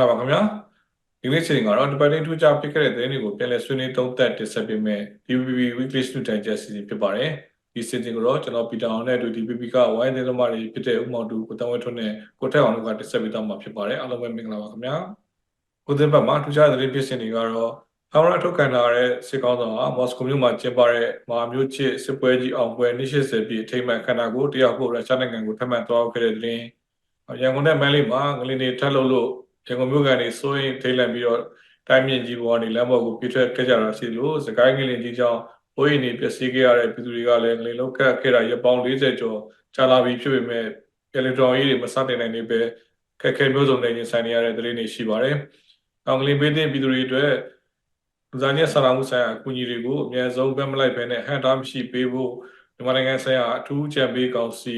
မင်္ဂလာပါခင်ဗျာဒီနေ့ချိန်ကတော့ departing ထူးခြားဖြစ်ခဲ့တဲ့သတင်းတွေကိုပြန်လည်ဆွေးနွေးသုံးသပ်တင်ဆက်ပေးမယ် DPP Weekly News Digest စီဖြစ်ပါတယ်ဒီစီစဉ်ကိုတော့ကျွန်တော်ပီတာအောင်နဲ့အတူ DPP ကဝိုင်းသတင်းသမားတွေဖြစ်တဲ့ဥမောင်တူကိုတန်းဝဲထွန်းနဲ့ကိုထက်အောင်တို့ကတင်ဆက်ပေးသွားမှာဖြစ်ပါတယ်အားလုံးပဲမင်္ဂလာပါခင်ဗျာကိုသင်းဘက်မှာထူးခြားသတင်းဖြစ်စဉ်တွေကတော့အမရထုတ်ကန်လာတဲ့စစ်ကောင်းဆောင်ဟာမော်စကိုမြို့မှာကျင်းပတဲ့မဟာမြို့ချစ်စစ်ပွဲကြီးအောင်ပွဲ280ပြည့်အထိမ်းအမှတ်ခန္ဓာကိုတရားဖို့ရုရှားနိုင်ငံကိုထပ်မံသွားခဲ့တဲ့သတင်းရန်ကုန်နဲ့မန်လေးမှာငလင်းတွေထပ်လို့လို့ ရန်ကုန်မြို့ကနေစိုးရင်ထိတ်လန့်ပြီးတော့တိုင်းမြင့်ကြီးပေါ်ကနေလမ်းပေါ်ကိုပြည့်ထွက်ခဲ့ကြတာရှိလို့စကိုင်းငလင်းကြီးကြောင့်ဘိုးရင်တွေပျက်စီးခဲ့ရတဲ့ပြည်သူတွေကလည်းငလင်းလုံးခတ်ခဲ့တာရပောင်း40ကျော်ကြာလာပြီဖြစ်ပေမဲ့အီလက်ထရောနစ်တွေမစတင်နိုင်နေပဲခက်ခဲမျိုးစုံနဲ့ရင်ဆိုင်နေရတဲ့သတင်းတွေရှိပါတယ်။အောင်ငလင်းပေးတဲ့ပြည်သူတွေအတွက်လူသားချင်းစာနာမှုဆိုင်ရာအကူအညီတွေကိုအများဆုံးပဲမလိုက်ဘဲနဲ့ဟန်တာမရှိပေးဖို့မြန်မာနိုင်ငံဆိုင်ရာအထူးကြံပေးကောင်စီ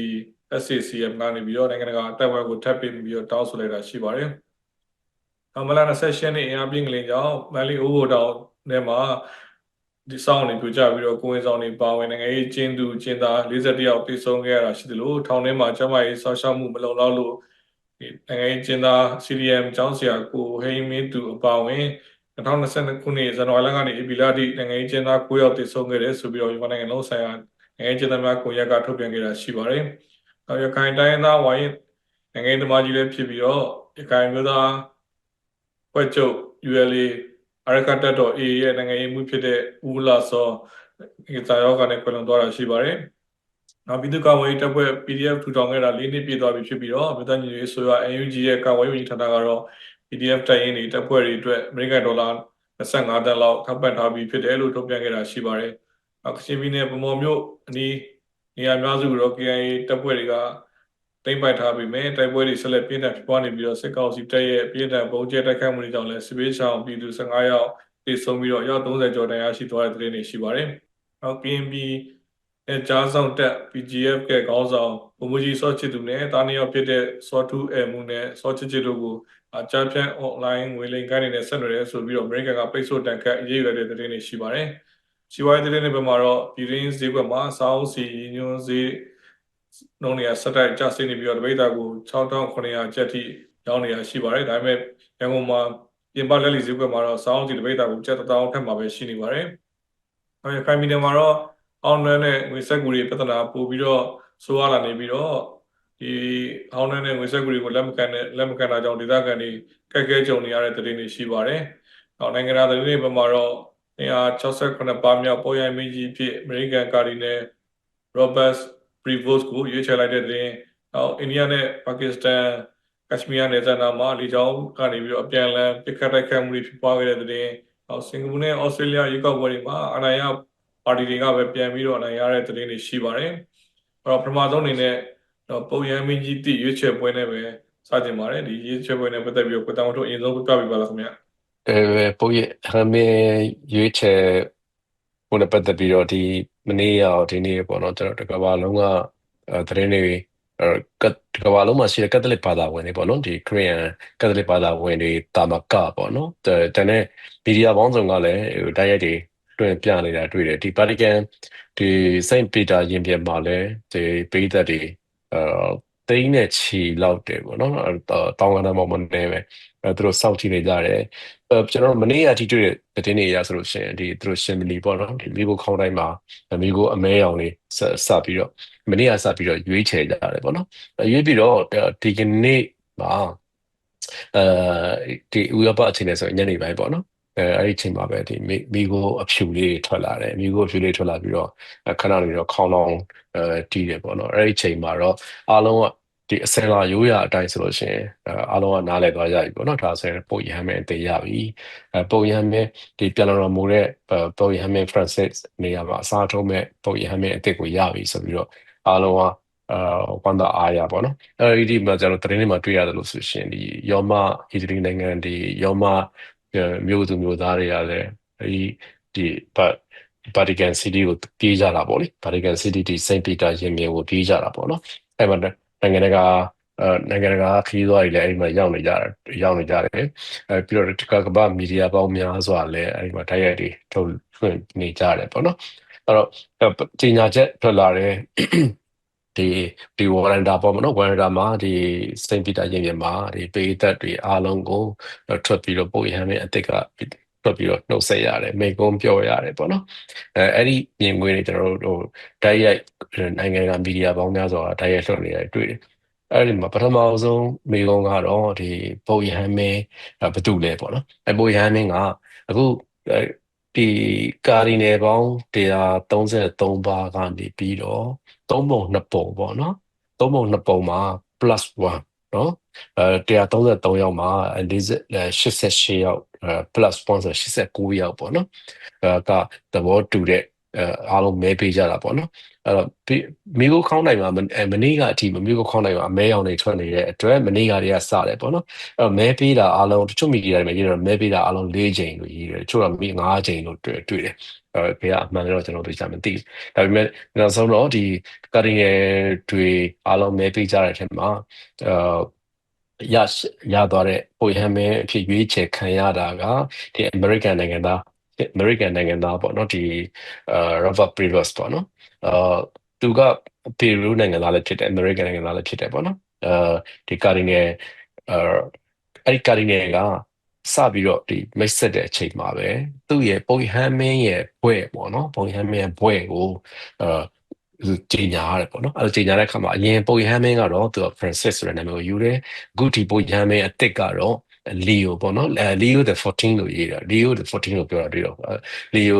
SCCM ကနေပြီးတော့နိုင်ငံတကာအတက်အဝဲကိုထပ်ပြီးပြီးတော့တောင်းဆိုလိုက်တာရှိပါတယ်။ အမလာ28နှစ်အင်အားပြင်းကလေးကြောင့်မန်လီအိုးဘိုတောင်ထဲမှာဒီဆောင်နေပြကြပြီးတော့ကိုဝင်ဆောင်နေပါဝင်နိုင်ငံရေးကျင်းသူကျင်းသား41ယောက်ပြေဆုံးခဲ့ရတာရှိသလိုထောင်ထဲမှာကျမရေးဆောက်ရှောက်မှုမလုံလောက်လို့ဒီနိုင်ငံရေးကျင်းသား CDM ကျောင်းဆရာကိုဟိမင်းသူအပါဝင်2022ခုနှစ်ဇန်နဝါရီလကနေဧပြီလထိနိုင်ငံရေးကျင်းသား9ယောက်ပြေဆုံးခဲ့တယ်ဆိုပြီးတော့မြန်မာနိုင်ငံလုံးဆိုင်ရာနိုင်ငံရေးကျင်းသားများကိုရက်ကထုတ်ပြန်ခဲ့တာရှိပါတယ်။ရခိုင်တိုင်းသားဝိုင်းနိုင်ငံသမားကြီးလည်းဖြစ်ပြီးတော့ရခိုင်မျိုးသား ဘွဲ့ချုပ် ULA အရကတတ်တော် AA ရဲ့နိုင်ငံရေးမှုဖြစ်တဲ့ဦးလာစောဒီစာရောကနေခွင့်လွှတ်သွားတာရှိပါတယ်။နောက်ပြည်သူ့ကာကွယ်ရေးတပ်ဖွဲ့ PDF ထူထောင်ခဲ့တာ၄နှစ်ပြည့်သွားပြီဖြစ်ပြီးတော့မြို့သားညီရေးဆိုရ NUG ရဲ့ကာကွယ်ရေးဝန်ကြီးဌာနကတော့ PDF တိုင်ရင်တွေတပ်ဖွဲ့တွေအတွက်အမေရိကန်ဒေါ်လာ25တန်းလောက်ထောက်ပံ့ထားပြီးဖြစ်တယ်လို့ထုတ်ပြန်ခဲ့တာရှိပါတယ်။အခုချင်းပြည်နယ်ဗမော်မြို့အနီးနေရာများစုတော့ KIA တပ်ဖွဲ့တွေက တိမ့်ပိုက်ထားပြီးမြဲတိုက်ပွဲတွေဆက်လက်ပြင်းထန်ဖြစ်ပွားနေပြီးတော့စစ်ကောင်စီတပ်ရဲ့ပြင်းထန်ပုံကျဲတိုက်ခိုက်မှုတွေကြောင့်လည်းစစ်ပေးဆောင်ပြည်သူ15ယောက်တေဆုံးပြီးတော့ရောက်30ကျော်တရားရှိသွားတဲ့သတင်းတွေရှိပါတယ်။နောက် PNB အဲကြားဆောင်တက် PGF ကခေါင်းဆောင်ဘုံမကြီးစောချစ်သူနဲ့တာနီယောဖြစ်တဲ့စောထူးအဲမှုနဲ့စောချစ်ချစ်တို့ကိုအကြမ်းဖက် online ငွေလိမ်ကိုင်းနေတဲ့ဆက်နွယ်ရဲဆိုပြီးတော့ American ကပိတ်ဆို့တန်ခတ်အရေးယူရတဲ့သတင်းတွေရှိပါတယ်။စီးပွားရေးသတင်းတွေဘက်မှာတော့ပြည်ရင်းဈေးကွက်မှာစောင်းစီညွန်းဈေး နှုန်းတွေကဆက်တိုက်ကျဆင်းနေပြီးတော့တပိတ်တာကို6900ကျပ်ထိရောင်းနေတာရှိပါတယ်ဒါပေမဲ့ရန်ကုန်မှာပြင်ပလက်လီဈေးကွက်မှာတော့စောင်းစီတပိတ်တာကိုကျပ်1000ထက်မှာပဲရှိနေပါတယ်။အဲခိုင်မီနယ်မှာတော့အောင်းနွမ်းနဲ့ငွေဆက်ကူတွေပြဿနာပို့ပြီးတော့ဆိုးရလာနေပြီးတော့ဒီအောင်းနွမ်းနဲ့ငွေဆက်ကူတွေကိုလက်မကန်တဲ့လက်မကန်တာကြောင့်ဒေသခံတွေခက်ခဲကြုံနေရတဲ့သတင်းတွေရှိပါတယ်။နောက်နိုင်ငံသားသတင်းတွေဘက်မှာတော့168ပါးမြောက်ပေါ်ရိုင်မင်းကြီးဖြစ်အမေရိကန်ကာဒီနယ် Robert Prevost ကိုရွေးချယ်လိုက်တဲ့တွင်နောက်အိန္ဒိယနဲ့ပါကစ္စတန်ကက်ရှ်မီးယားနယ်စပ်နားမှာလေကြောင်းကနေပြီးတော့အပြန်အလှန်ပစ်ခတ်တိုက်ခိုက်မှုတွေဖြစ်ပွားခဲ့တဲ့တွင်နောက်စင်ကာပူနဲ့ဩစတြေးလျရွေးကောက်ပွဲတွေမှာအနိုင်ရပါတီတွေကပဲပြန်ပြီးတော့အနိုင်ရတဲ့တွင်တွေရှိပါတယ်။အဲ့တော့ပထမဆုံးအနေနဲ့တော့ပုံရမ်းမင်းကြီးတည်ရွေးချယ်ပွဲနဲ့ပဲစတင်ပါတယ်ဒီရွေးချယ်ပွဲနဲ့ပတ်သက်ပြီးတော့ကိုတောင်တို့အရင်ဆုံးပြပြပေးပါလားခင်ဗျာ။အဲပိုရဟမင်းရွေးချယ်ဟို နဲ့ပတ်သက်ပြီးတော့ဒီမနေ့ရောဒီနေ့ပေါ့နော်ကျွန်တော်တကဘာလုံးကသတင်းတွေကတကဘာလုံးမှာရှိတဲ့ကက်သလစ်ဘာသာဝင်တွေပေါ့နော်ဒီခရစ်ယာန်ကက်သလစ်ဘာသာဝင်တွေတာမကပေါ့နော်တတဲ့မီဒီယာပေါင်းစုံကလည်းတိုက်ရိုက်တွေတွင်ပြနေတာတွေ့တယ်ဒီပါတီကန်ဒီစိန့်ပီတာရင်ပြင်မှာလည်းဒီပိသက်တွေအာသိန်းနဲ့ချီလောက်တယ်ပေါ့နော်တောင်းကမ်းမောင်မနေပဲအဲသူတို့စောင့်ကြည့်နေကြတယ်အဲ ကျွန်တော်မနေ့ကထိတွေ့တဲ့တင်းတွေရဆိုလို့ရှိရင်ဒီသူတို့ရှင်မီလီပေါ့နော်ဒီမိကိုခေါင်းတိုင်းမှာမိကိုအမဲရောင်လေးစပြီးတော့မနေ့ကစပြီးတော့ရွေးချယ်ကြတယ်ပေါ့နော်ရွေးပြီးတော့ဒီကနေ့မှာအဲဒီဥရောပအချိန်နဲ့ဆိုညနေပိုင်းပေါ့နော်အဲအဲ့ဒီချိန်မှာပဲဒီမိကိုအဖြူလေးထွက်လာတယ်မိကိုအဖြူလေးထွက်လာပြီးတော့ခဏနေတော့ခေါင်းလောင်းအဲတီးတယ်ပေါ့နော်အဲ့ဒီချိန်မှာတော့အားလုံးက ဒီအစင်လာရိုးရအတိုင်းဆိုလို့ရှိရင်အားလုံးကနားလည်သွားကြပြီပေါ့နော်ဒါဆိုရင်ပုံရဟမ်းမဲ့အသေးရပြီအဲပုံရဟမ်းမဲ့ဒီပြန်လာတော်မူတဲ့ပုံရဟမ်းမဲ့ Francis နေရာမှာအစားထိုးမဲ့ပုံရဟမ်းမဲ့အသစ်ကိုရပြီဆိုပြီးတော့အားလုံးကအာဝန်တာအားရပေါ့နော်အဲဒီမှာကျွန်တော်သတင်းတွေမှာတွေ့ရတယ်လို့ဆိုရှင်ဒီယောမအီတလီနိုင်ငံဒီယောမမြို့သူမြို့သားတွေကလည်းအဲဒီဒီပတ်ဗာတီကန်စီးတီးကိုပြေးကြတာပေါ့လေဗာတီကန်စီးတီးဒီစိန့်ပီတာရင်မြေကိုပြေးကြတာပေါ့နော်အဲ့မှာ နိုင်ငံတကာအဲနိုင်ငံတကာခရီးသွားတွေလည်းအဲ့ဒီမှာရောက်နေကြတယ်ရောက်နေကြတယ်အဲပြီးတော့တကကဘာမီဒီယာပေါင်းများစွာလည်းအဲ့ဒီမှာတိုက်ရိုက်တွေထုတ်လွှင့်နေကြတယ်ပေါ့နော်အဲ့တော့ကြီးညာချက်ထွက်လာတယ်ဒီဒီဝရန်ဒါပေါ့မနော်ဝရန်ဒါမှာဒီစိန့်ပီတာရင်ပြင်မှာဒီပေသက်တွေအားလုံးကိုထွက်ပြီးတော့ပို့ရဟန်းမင်းအစ်စ်က ထွက်ပြီးတော့နှုတ်ဆက်ရတယ်မိကုံးပြောရတယ်ပေါ့နော်အဲအဲ့ဒီမြင်ကွင်းတွေကျွန်တော်တို့ဟိုတိုက်ရိုက်နိုင်ငံကမီဒီယာပေါင်းများစွာတိုက်ရိုက်လွှင့်နေရတယ်တွေ့တယ်အဲ့ဒီမှာပထမဆုံးမိကုံးကတော့ဒီပို့ရဟန်းမင်းဘယ်သူလဲပေါ့နော်အဲပို့ရဟန်းမင်းကအခုဒီကာဒီနယ်ပေါင်း133ပါးကနေပြီးတော့သုံးပုံနှစ်ပုံပေါ့နော်သုံးပုံနှစ်ပုံမှာ plus 1เนาะ အဲ133ရောက်မှာ88ရောက်အဲ plus 1ဆို89ရောက်ပေါ့နော်အဲကသဘောတူတဲ့အဲအားလုံးမဲပေးကြတာပေါ့နော်အဲ့တော့မိကိုခေါင်းနိုင်မှာမနေ့ကအထိမိကိုခေါင်းနိုင်မှာအမဲရောင်တွေထွက်နေတဲ့အတွက်မနေ့ကတည်းကစတယ်ပေါ့နော်အဲ့တော့မဲပေးတာအားလုံးတချို့မီဒီယာတွေမှာရေးတော့မဲပေးတာအားလုံး၄ချိန်လို့ရေးတယ်တချို့ကမိ၅ချိန်လို့တွေ့တွေ့တယ်အဲဘယ်ကအမှန်လဲတော့ကျွန်တော်တို့ကြာမသိဘူးဒါပေမဲ့နောက်ဆုံးတော့ဒီကာရီနယ်တွေအားလုံးမဲပေးကြတဲ့အထက်မှာအာ ရရသွားတဲ့ပိုဟမ်မဲအဖြစ်ရွေးချယ်ခံရတာကဒီ American နိုင်ငံသား American နိုင်ငံသားပေါ့နော်ဒီအာ Robert Prelos ပေါ့နော်အာသူကပီရူနိုင်ငံသားလည်းဖြစ်တယ် American နိုင်ငံသားလည်းဖြစ်တယ်ပေါ့နော်အာဒီကာရီနယ်အာအဲ့ဒီကာရီနယ်ကစပြီးတော့ဒီမိတ်ဆက်တဲ့အချိန်မှာပဲသူ့ရဲ့ပုံဟမ်းမင်းရဲ့ဘွဲ့ပေါ့နော်ပုံဟမ်းမင်းရဲ့ဘွဲ့ကိုအာ ကြီးညာရတယ်ပေါ့နော်အဲ့လိုကြီးညာတဲ့အခါမှာအရင်ပုံဟမ်းမင်းကတော့သူက Francis ဆိုတဲ့နာမည်ကိုယူတယ်အခုဒီပုံဟမ်းမင်းအစ်စ်ကတော့ Leo ပေါ့နော် Leo the 14လို့ရေးတာ Leo the 14လို့ပြောတာတွေ့တော့ Leo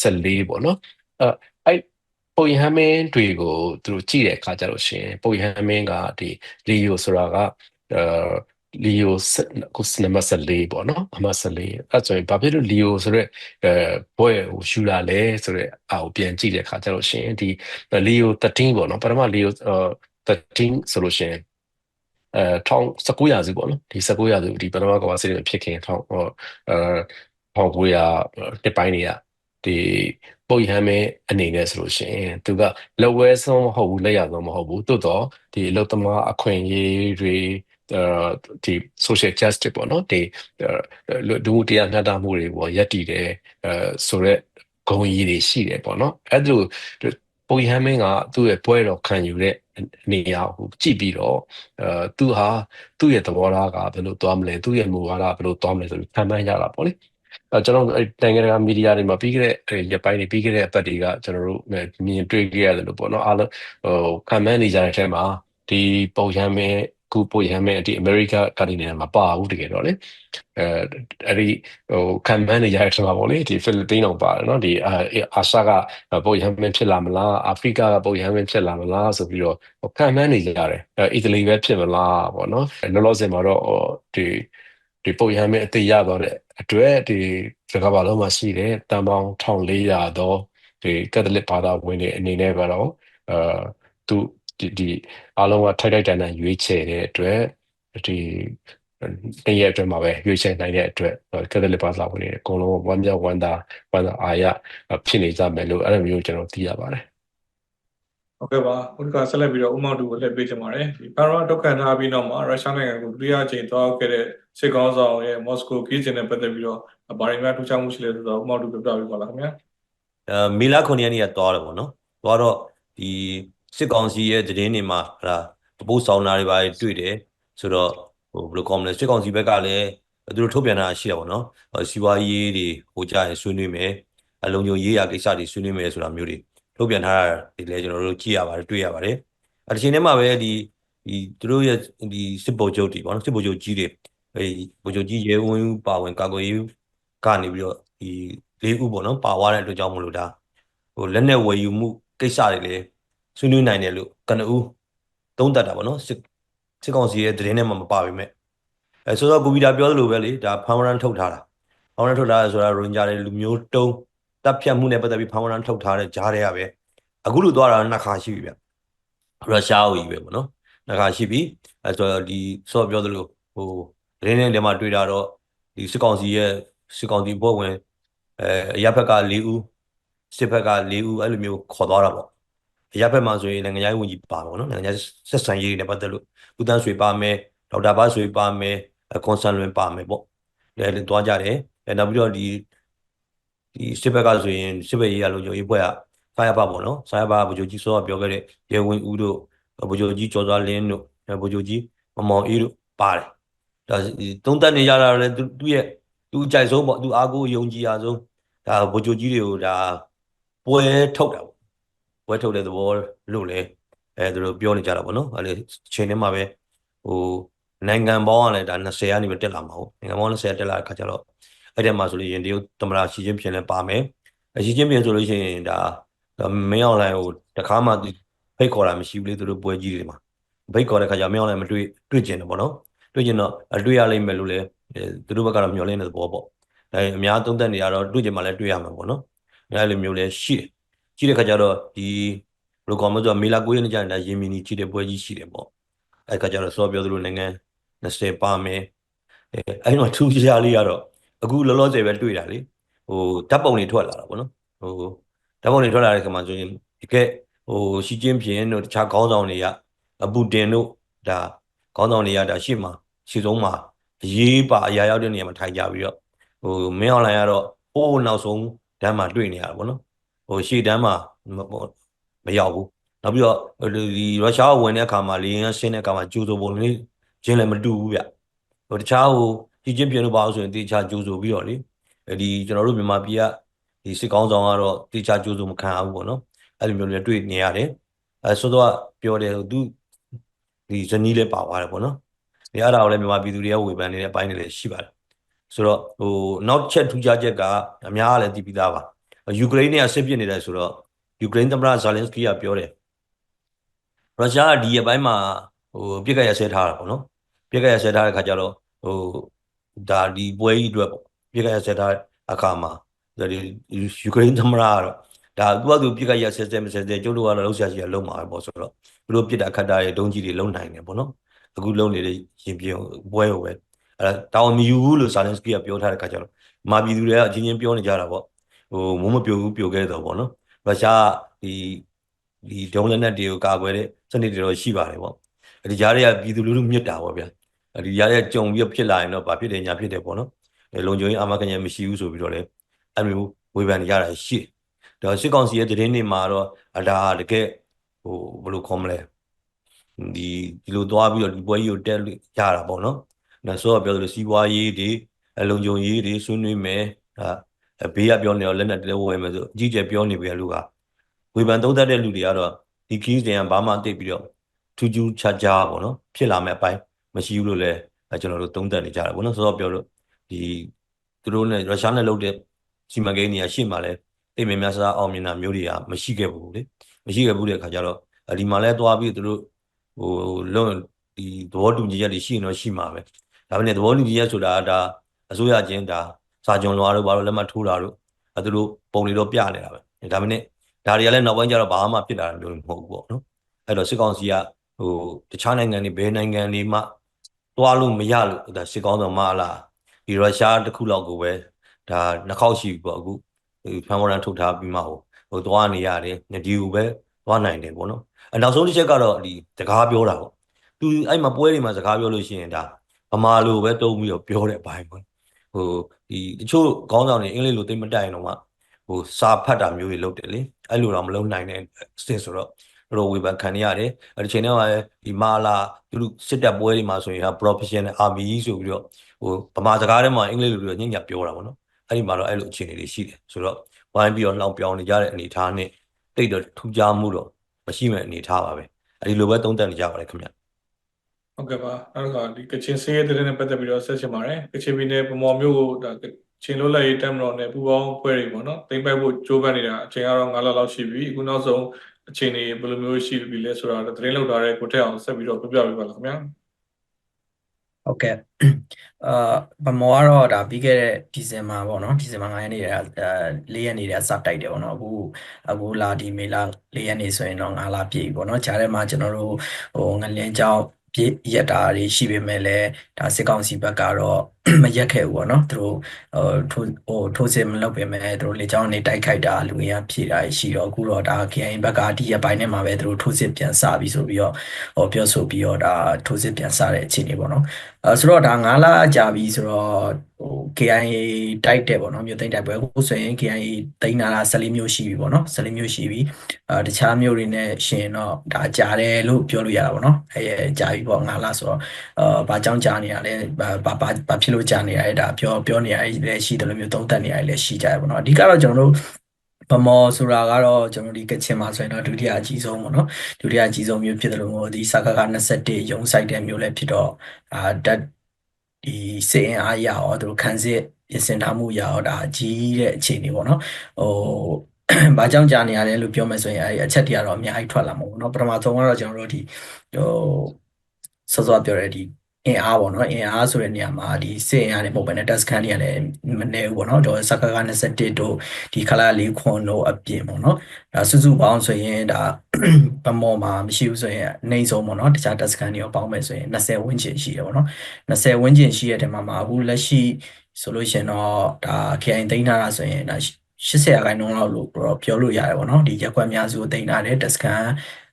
14ပေါ့နော်အဲ့ပုံဟမ်းမင်းတွေကိုသူတို့ကြည့်တဲ့အခါကျတော့ရှင်ပုံဟမ်းမင်းကဒီ Leo ဆိုတာကအာ လီယိုကိုစနမဆက်လေးပေါ့နော်အမဆက်လေးအဲ့ဆိုရင်ဘာဖြစ်လို့လီယိုဆိုတော့အဲဘွဲကိုယူလာလဲဆိုတော့အာကိုပြန်ကြည့်တဲ့အခါကျတော့ရှင်ဒီလီယို13ပေါ့နော်ပထမလီယို13ဆိုလို့ရှင်အဲ1900ရာစုပေါ့နော်ဒီ1900ရာစုဒီပထမကမ္ဘာစစ်ဖြစ်ခင်ထောင်အဲ1900တစ်ပိုင်းတွေကဒီပုတ်ဟမ်းမဲအနေနဲ့ဆိုလို့ရှိရင်သူကလက်ဝဲဆုံးမဟုတ်ဘူးလက်ရဆုံးမဟုတ်ဘူးတိုးတော့ဒီအလုသမားအခွင့်အရေးတွေ ဒီ social justice ပေါ့နော်ဒီဒုမှုတရားမျှတမှုတွေပေါ့ယက်တည်တယ်အဲဆိုတော့ဂုံကြီးတွေရှိတယ်ပေါ့နော်အဲ့ဒါပုံဟမ်းမင်းကသူ့ရဲ့ပွဲတော်ခံယူတဲ့နေရာကိုကြည့်ပြီးတော့အဲသူဟာသူ့ရဲ့သဘောထားကဘယ်လိုသွားမလဲသူ့ရဲ့မူဝါဒဘယ်လိုသွားမလဲဆိုပြီးခံမှန်းရတာပေါ့လေအဲကျွန်တော်နိုင်ငံတကာမီဒီယာတွေမှာပြီးခဲ့တဲ့ရက်ပိုင်းတွေပြီးခဲ့တဲ့အပတ်တွေကကျွန်တော်တို့မြင်တွေ့ခဲ့ရတယ်လို့ပေါ့နော်အားလုံးဟိုခံမှန်းနေကြတဲ့အထက်မှာဒီပုံဟမ်းမင်း ခုပို့ရမ်းမဲ့ဒီ America ကနေနေမှာပါဘူးတကယ်တော့လေအဲအဲ့ဒီဟိုခံမှန်းနေရတဲ့မှာပေါ့လေဒီဖိလစ်ပိန်းတော့ပါတယ်เนาะဒီအာရှကပို့ရမ်းမဲ့ဖြစ်လာမလားအာဖရိကကပို့ရမ်းမဲ့ဖြစ်လာမလားဆိုပြီးတော့ခံမှန်းနေကြတယ်အဲအီတလီပဲဖြစ်မလားပေါ့เนาะလောလောဆယ်မှာတော့ဒီဒီပို့ရမ်းမဲ့အသေးရတော့တဲ့အတွက်ဒီစကားပါလုံးမှာရှိတယ်တန်ပေါင်း1400တော့ဒီကက်သလစ်ဘာသာဝင်တွေအနေနဲ့ကတော့အာသူ ဒီဒီအားလုံးကထိုက်ထိုက်တန်တန်ရွေးချယ်တဲ့အတွက်ဒီတရက်အတွင်းမှာပဲရွေးချယ်နိုင်တဲ့အတွက်ကက်သလစ်ဘာသာဝင်တွေအကုန်လုံးဝမ်းမြောက်ဝမ်းသာဝမ်းသာအားရဖြစ်နေကြမယ်လို့အဲ့လိုမျိုးကျွန်တော်သိရပါတယ်ဟုတ်ကဲ့ပါဥက္ကဆက်လက်ပြီးတော့ဥမောင်တူကိုလက်ပေးချင်ပါတယ်ဒီပါရာဒုက္ခထားပြီးတော့မှရုရှားနိုင်ငံကိုဒုတိယအကြိမ်သွားခဲ့တဲ့စစ်ကောင်းဆောင်ရဲ့မော်စကိုခီးကျင်နဲ့ပတ်သက်ပြီးတော့ဘာတွေများထူးခြားမှုရှိလဲဆိုတော့ဥမောင်တူပြပြပေးပါလားခင်ဗျာအဲမီလာ9ရက်နေ့ကသွားတယ်ပေါ့နော်သွားတော့ဒီ စစ်ကောင်စီရဲ့သတင်းတွေမှာဟာပို့ဆောင်တာတွေပါတွေ့တယ်ဆိုတော့ဟိုဘယ်လိုကောမလဲစစ်ကောင်စီဘက်ကလည်းသူတို့ထုတ်ပြန်တာရှိတာပေါ့နော်စီးပွားရေးတွေဟိုကြရင်ဆွေးနွေးမယ်အလုံးစုံရေးရာကိစ္စတွေဆွေးနွေးမယ်ဆိုတာမျိုးတွေထုတ်ပြန်ထားတာဒီလည်းကျွန်တော်တို့ကြည့်ရပါတယ်တွေ့ရပါတယ်အတစ်ချိန်တည်းမှာပဲဒီဒီသူတို့ရဲ့ဒီစစ်ဗိုလ်ချုပ်တွေပေါ့နော်စစ်ဗိုလ်ချုပ်ကြီးတွေအဲဒီဗိုလ်ချုပ်ကြီးရဲဝင်းပါဝင်ကာကွယ်ရေးကနေပြီးတော့ဒီလေးဦးပေါ့နော်ပါသွားတဲ့အတွက်ကြောင့်မလို့ဒါဟိုလက်နဲ့ဝယ်ယူမှုကိစ္စတွေလည်း ဆွေးနွေးနိုင်တယ်လို့ကနဦးသုံးသပ်တာပေါ့နော်စစ်စစ်ကောင်စီရဲ့သတင်းထဲမှာမပါပေမဲ့အဲဆိုတော့ကိုဗီတာပြောသလိုပဲလေဒါဖန်ဝရန်ထုတ်ထားတာဖန်ဝရန်ထုတ်ထားတာဆိုတာရိုဟင်ဂျာတွေလူမျိုးတုံးတပ်ဖြတ်မှုနဲ့ပတ်သက်ပြီးဖန်ဝရန်ထုတ်ထားတဲ့ဂျားတွေကပဲအခုလိုသွားတာနှစ်ခါရှိပြီဗျရုရှားကိုကြီးပဲပေါ့နော်နှစ်ခါရှိပြီအဲဆိုတော့ဒီဆော့ပြောသလိုဟိုသတင်းထဲမှာတွေ့တာတော့ဒီစစ်ကောင်စီရဲ့စစ်ကောင်စီဘုတ်ဝင်အဲအရက်ဘက်က၄ဦးစစ်ဘက်က၄ဦးအဲ့လိုမျိုးခေါ်သွားတာပေါ့ အရက်ဘက်မှာဆိုရင်နိုင်ငံရေးဝန်ကြီးပါပါနော်နိုင်ငံရေးဆက်ဆံရေးတွေနဲ့ပတ်သက်လို့ဦးတန်းဆွေပါမယ်ဒေါက်တာဘာဆွေပါမယ်ကွန်ဆန်လွင်ပါမယ်ပေါ့အဲလည်းတွားကြတယ်အဲနောက်ပြီးတော့ဒီဒီစစ်ဘက်ကဆိုရင်စစ်ဘက်ရေးရလို့ညိုရေးဘွဲကဆိုင်းဘာပေါ့နော်ဆိုင်းဘာဗိုလ်ချုပ်ကြီးစောကပြောခဲ့တဲ့ရဲဝင်းဦးတို့ဗိုလ်ချုပ်ကြီးကျော်စွာလင်းတို့ဗိုလ်ချုပ်ကြီးမမောင်အေးတို့ပါတယ်ဒါသုံးသက်နေကြတာလည်းသူ့ရဲ့သူအကြိုက်ဆုံးပေါ့သူအားကိုးယုံကြည်ရဆုံးဒါဗိုလ်ချုပ်ကြီးတွေကိုဒါပွဲထုတ်တာပေါ့ ပွဲထုတ်တဲ့သဘောလို့လေအဲသူတို့ပြောနေကြတာပေါ့နော်အဲလေအချိန်ထဲမှာပဲဟိုနိုင်ငံပေါင်းကလည်းဒါ20ကနေပဲတက်လာမှာဟုတ်နိုင်ငံပေါင်း20တက်လာတဲ့ခါကျတော့အဲ့ဒီမှာဆိုလို့ရင်တရုတ်သမ္မတရှီကျင်းပင်လည်းပါမယ်အရှီကျင်းပင်ဆိုလို့ရှိရင်ဒါမင်းအောင်လှိုင်ကိုတခါမှသူဖိတ်ခေါ်တာမရှိဘူးလေသူတို့ပွဲကြီးတွေမှာဖိတ်ခေါ်တဲ့ခါကျမင်းအောင်လှိုင်မတွေ့တွေ့ကျင်တယ်ပေါ့နော်တွေ့ကျင်တော့အတွေ့ရလိမ့်မယ်လို့လည်းသူတို့ဘက်ကတော့မျှော်လင့်တဲ့သဘောပေါ့ဒါအများသုံးသက်နေရတော့တွေ့ကျင်မှလည်းတွေ့ရမှာပေါ့နော်အဲလိုမျိုးလည်းရှိတယ် ရှိတဲ့ခါကျတော့ဒီဘယ်လိုကောမဆိုမေလာ9ရက်နေ့ကျရင်ဒါရင်မီနီကြီးတဲ့ပွဲကြီးရှိတယ်ပေါ့အဲခါကျတော့စောပြောသလိုနိုင်ငံ20ပါမယ်အဲအဲ့တော့ထူးခြားလေးကတော့အခုလောလောဆယ်ပဲတွေ့တာလေဟိုဓာတ်ပုံတွေထွက်လာတာပေါ့နော်ဟိုဓာတ်ပုံတွေထွက်လာတဲ့ခါမှာဆိုရင်ဒီကဲဟိုရှီကျင်းပြင်းတို့တခြားခေါင်းဆောင်တွေကအပူတင်တို့ဒါခေါင်းဆောင်တွေကဒါရှေ့မှာရှေ့ဆုံးမှာအရေးပါအရာရောက်တဲ့နေရာမှာထိုင်ကြပြီးတော့ဟိုမင်းအွန်လိုင်းကတော့ဟိုးနောက်ဆုံးတန်းမှာတွေ့နေရတာပေါ့နော် ဟိုရှေ့တန်းမှာမရောက်ဘူးနောက်ပြီးတော့ဒီရုရှားကဝင်တဲ့အခါမှာလေရင်ကဆင်းတဲ့အခါမှာကျူဆိုပုံလေးချင်းလည်းမတူဘူးဗျဟိုတခြားဟိုကြီးချင်းပြင်းလို့ပါလို့ဆိုရင်တေချာကျူဆိုပြီးတော့လေဒီကျွန်တော်တို့မြန်မာပြည်ကဒီစစ်ကောင်းဆောင်ကတော့တေချာကျူဆိုမခံအောင်ပေါ့နော်အဲ့လိုမျိုးလည်းတွေ့နေရတယ်အဲဆိုတော့ပြောတယ်သူဒီဇနီးလည်းပါသွားတယ်ပေါ့နော်ဒီအဲ့ဒါကိုလည်းမြန်မာပြည်သူတွေကဝေဖန်နေတဲ့အပိုင်းတွေလည်းရှိပါတယ်ဆိုတော့ဟိုနောက်ချက်ထူးခြားချက်က အများကလည်းတည်ပြီးသားပါ ယူကရိန်းနဲ့ဆစ်ပြစ်နေတယ်ဆိုတော့ယူကရိန်းသမ္မတဇာလင်စကီကပြောတယ်ရုရှားကဒီအပိုင်းမှာဟိုပြစ်ခတ်ရဆဲထားတာပေါ့နော်ပြစ်ခတ်ရဆဲထားတဲ့ခါကျတော့ဟိုဒါဒီပွဲကြီးအတွက်ပေါ့ပြစ်ခတ်ရဆဲထားအခါမှာဒီယူကရိန်းသမ္မတကတော့ဒါသူကသူပြစ်ခတ်ရဆဲဆဲမဆဲဆဲကျုပ်တို့ကတော့လှုပ်ရှားရှိရလုံးမှာပဲပေါ့ဆိုတော့သူတို့ပြစ်တာခတ်တာတွေဒုံးကြီးတွေလုံးနိုင်တယ်ပေါ့နော်အခုလုံးနေတဲ့ရင်ပြင်းပွဲကိုပဲအဲတောင်မယူဘူးလို့ဇာလင်စကီကပြောထားတဲ့ခါကျတော့မာပြည်သူတွေကအချင်းချင်းပြောနေကြတာပေါ့ ဟိုမုံမပြိုဘူးပြိုခဲ့တော့ပေါ့နော်ရုရှားဒီဒီဒုံးလက်နက်တွေကိုကာကွယ်တဲ့စနစ်တွေတော့ရှိပါတယ်ပေါ့ဒီကြားတွေကပြည်သူလူထုမြစ်တာပေါ့ဗျာဒီကြားတွေကကြုံပြီးဖြစ်လာရင်တော့ဘာဖြစ်တယ်ညာဖြစ်တယ်ပေါ့နော်လုံခြုံရေးအာမခံချက်မရှိဘူးဆိုပြီးတော့လေအဲ့လိုဝေဖန်နေကြတာရှိတယ်ဒါစစ်ကောင်စီရဲ့တရင်တွေမှာတော့အဒါတကယ်ဟိုဘယ်လိုခေါ်မလဲဒီဒီလိုသွားပြီးတော့ဒီပွဲကြီးကိုတက်လို့ရတာပေါ့နော်နော်ဆိုတော့ပြောလို့စီးပွားရေးတွေလုံခြုံရေးတွေဆွေးနွေးမယ်အဲ ဘေးကပြောနေတော့လက်နဲ့တဲဝယ်မယ်ဆိုအကြီးကျယ်ပြောနေပြီလူကဝေဖန်သုံးသပ်တဲ့လူတွေကတော့ဒီခီးစဉ်ကဘာမှသိပြီးတော့ထူးထူးခြားခြားပေါ့နော်ဖြစ်လာမဲ့အပိုင်းမရှိဘူးလို့လည်းကျွန်တော်တို့သုံးသပ်နေကြတယ်ပေါ့နော်ဆိုတော့ပြောလို့ဒီသူတို့နဲ့ရုရှားနဲ့လုပ်တဲ့စီမံကိန်းတွေကရှေ့မှာလဲအိမ်မများစားအောင်မြင်တာမျိုးတွေကမရှိခဲ့ဘူးလေမရှိခဲ့ဘူးတဲ့အခါကျတော့ဒီမှာလဲသွားပြီးသူတို့ဟိုလုံးဒီသဘောတူညီချက်တွေရှိရင်တော့ရှိမှာပဲဒါပေမဲ့သဘောတူညီချက်ဆိုတာဒါအစိုးရချင်းဒါ စာကြုံလွားတို့ဘာလို့လက်မှတ်ထိုးတာတို့အဲသူတို့ပုံတွေတော့ပြနေတာပဲဒါပေမဲ့ဒါတွေကလည်းနောက်ပိုင်းကျတော့ဘာမှဖြစ်လာတာမျိုးမဟုတ်ဘူးပေါ့နော်အဲ့တော့စစ်ကောင်စီကဟိုတခြားနိုင်ငံတွေဘယ်နိုင်ငံတွေမှသွားလို့မရလို့ဒါစစ်ကောင်းဆောင်မလားဒီရုရှားတစ်ခုလောက်ကိုပဲဒါနှစ်ခေါက်ရှိပြီပေါ့အခုဖန်ဝရန်ထုတ်ထားပြီးမှဟိုဟိုသွားနေရတယ်ဒီကိုပဲသွားနိုင်တယ်ပေါ့နော်အနောက်ဆုံးတစ်ချက်ကတော့ဒီစကားပြောတာပေါ့သူအဲ့မှာပွဲတွေမှာစကားပြောလို့ရှိရင်ဒါဗမာလိုပဲတုံးပြီးတော့ပြောတဲ့အပိုင်းပေါ့ ဟိုဒီတချို့ခေါင်းဆောင်တွေအင်္ဂလိပ်လိုသိမတိုင်တော့မှဟိုစာဖတ်တာမျိုးတွေလုပ်တယ်လေအဲ့လိုတော့မလုပ်နိုင်တဲ့အစ်စ်ဆိုတော့တို့ဝေဖန်ခံရရတယ်အဲ့ဒီချိန်တော့ဒီမာလာသူတို့စစ်တပ်ပွဲတွေမှာဆိုရင်ဟာ professional army ဆိုပြီးတော့ဟိုဗမာစကားထဲမှာအင်္ဂလိပ်လိုလိုညညပြောတာပေါ့နော်အဲ့ဒီမှာတော့အဲ့လိုအခြေအနေတွေရှိတယ်ဆိုတော့ဝိုင်းပြီးတော့လောင်ပြောင်းနေကြတဲ့အနေအထားနဲ့တိတ်တော့ထူးခြားမှုတော့မရှိမဲ့အနေအထားပါပဲအဲ့ဒီလိုပဲသုံးသပ်နေကြပါတယ်ခင်ဗျ ဟုတ်ကဲ့ပါနောက်တစ်ခါဒီကချင်စရေးတဲ့နဲ့ပတ်သက်ပြီးတော့ဆက်ချင်ပါတယ်ကချင်ပြည်နယ်ဗမော်မြို့ကိုဒါချင်းလွတ်လပ်ရေးတမ်းမတော်နဲ့ပူးပေါင်းဖွဲ့တွေပေါ့နော်တိမ့်ပိုက်ဖို့ကြိုးပမ်းနေတာအချိန်ကတော့9လလောက်ရှိပြီအခုနောက်ဆုံးအချိန်တွေဘယ်လိုမျိုးရှိပြီလဲဆိုတာသတင်းလောက်ထားတဲ့ကိုထက်အောင်ဆက်ပြီးတော့ပြပြပေးပါလားခင်ဗျာဟုတ်ကဲ့အာဗမောကတော့ဒါပြီးခဲ့တဲ့ဒီဇင်ဘာပေါ့နော်ဒီဇင်ဘာ9ရက်နေ့တည်းကအဲ4ရက်နေ့တည်းကစတိုက်တယ်ပေါ့နော်အခုအခုလာဒီမေလာ4ရက်နေ့ဆိုရင်တော့9လပြည့်ပြီပေါ့နော်ဂျားထဲမှာကျွန်တော်တို့ဟိုငလင်းကြောင်း ပြည့်ရက်တာတွေရှိပေမဲ့လည်းဒါစစ်ကောင်စီဘက်ကတော့ မရက်ခဲ့ဘူးပေါ့နော်သူတို့ဟိုထိုးဟိုထိုးစစ်မလုပ်ပေမဲ့သူတို့လေကြောင်းနေတိုက်ခိုက်တာလူငယ်ဖြည့်တာရှိတော့အခုတော့ဒါ KIA ဘက်ကဒီရက်ပိုင်းထဲမှာပဲသူတို့ထိုးစစ်ပြန်စပြီဆိုပြီးတော့ဟိုပြောဆိုပြီးတော့ဒါထိုးစစ်ပြန်စတဲ့အခြေအနေပေါ့နော်အဲဆိုတော့ဒါ9လကြာပြီဆိုတော့ဟို KIA တိုက်တယ်ပေါ့နော်မြို့သိမ်းတိုက်ပွဲအခုဆိုရင် KIA သိမ်းတာက14မြို့ရှိပြီပေါ့နော်14မြို့ရှိပြီအဲတခြားမြို့တွေနဲ့ရှင်တော့ဒါကြာတယ်လို့ပြောလို့ရတာပေါ့နော်အဲကြာပြီပေါ့9လဆိုတော့အာဘာကြောင့်ကြာနေရလဲဘာဘာဘာဖြစ်လို့ကြာနေရလဲဒါပြောပြောနေရလဲရှိတယ်လို့မျိုးသုံးသပ်နေရလဲရှိကြရပေါ့နော်အဓိကတော့ကျွန်တော်တို့ဗမော်ဆိုတာကတော့ကျွန်တော်ဒီကချင်မှာဆိုရင်တော့ဒုတိယအကြီးဆုံးပေါ့နော်ဒုတိယအကြီးဆုံးမျိုးဖြစ်တယ်လို့မျိုးဒီစကားက21ရုံးဆိုင်တဲ့မျိုးလည်းဖြစ်တော့အာဓာတ်ဒီစေအင်အားရအောင်သူတို့ခံစစ်ပြင်ဆင်ထားမှုရအောင်ဒါအကြီးတဲ့အခြေအနေပေါ့နော်ဟိုဘာကြောင့်ကြာနေရလဲလို့ပြောမယ်ဆိုရင်အဲဒီအချက်တွေကတော့အများကြီးထွက်လာမှာပေါ့နော်ပထမဆုံးကတော့ကျွန်တော်တို့ဒီဟိုစောစောပြောတဲ့ဒီ အင်အားပေါ့နော်အင်အားဆိုတဲ့နေရာမှာဒီစစ်အင်အားတွေမဟုတ်ဘဲနဲ့ task ခန်းတွေကလည်းမနေဘူးပေါ့နော်တော့စကားက21တို့ဒီခလာ၄ခွန်တို့အပြင်ပေါ့နော်ဒါစုစုပေါင်းဆိုရင်ဒါဗမော်မှာမရှိဘူးဆိုရင်အနှိမ့်ဆုံးပေါ့နော်တခြား task ခန်းတွေရောပေါင်းမယ်ဆိုရင်20ဝန်းကျင်ရှိတယ်ပေါ့နော်20ဝန်းကျင်ရှိတဲ့တဲမှာမှာအခုလက်ရှိဆိုလို့ရှိရင်တော့ဒါ KI သိမ်းထားတာဆိုရင်ဒါ80ရာခိုင်နှုန်းလောက်လို့ပြောလို့ရတယ်ပေါ့နော်ဒီရက်ကွက်များစုကိုသိမ်းထားတယ်တက်စကန်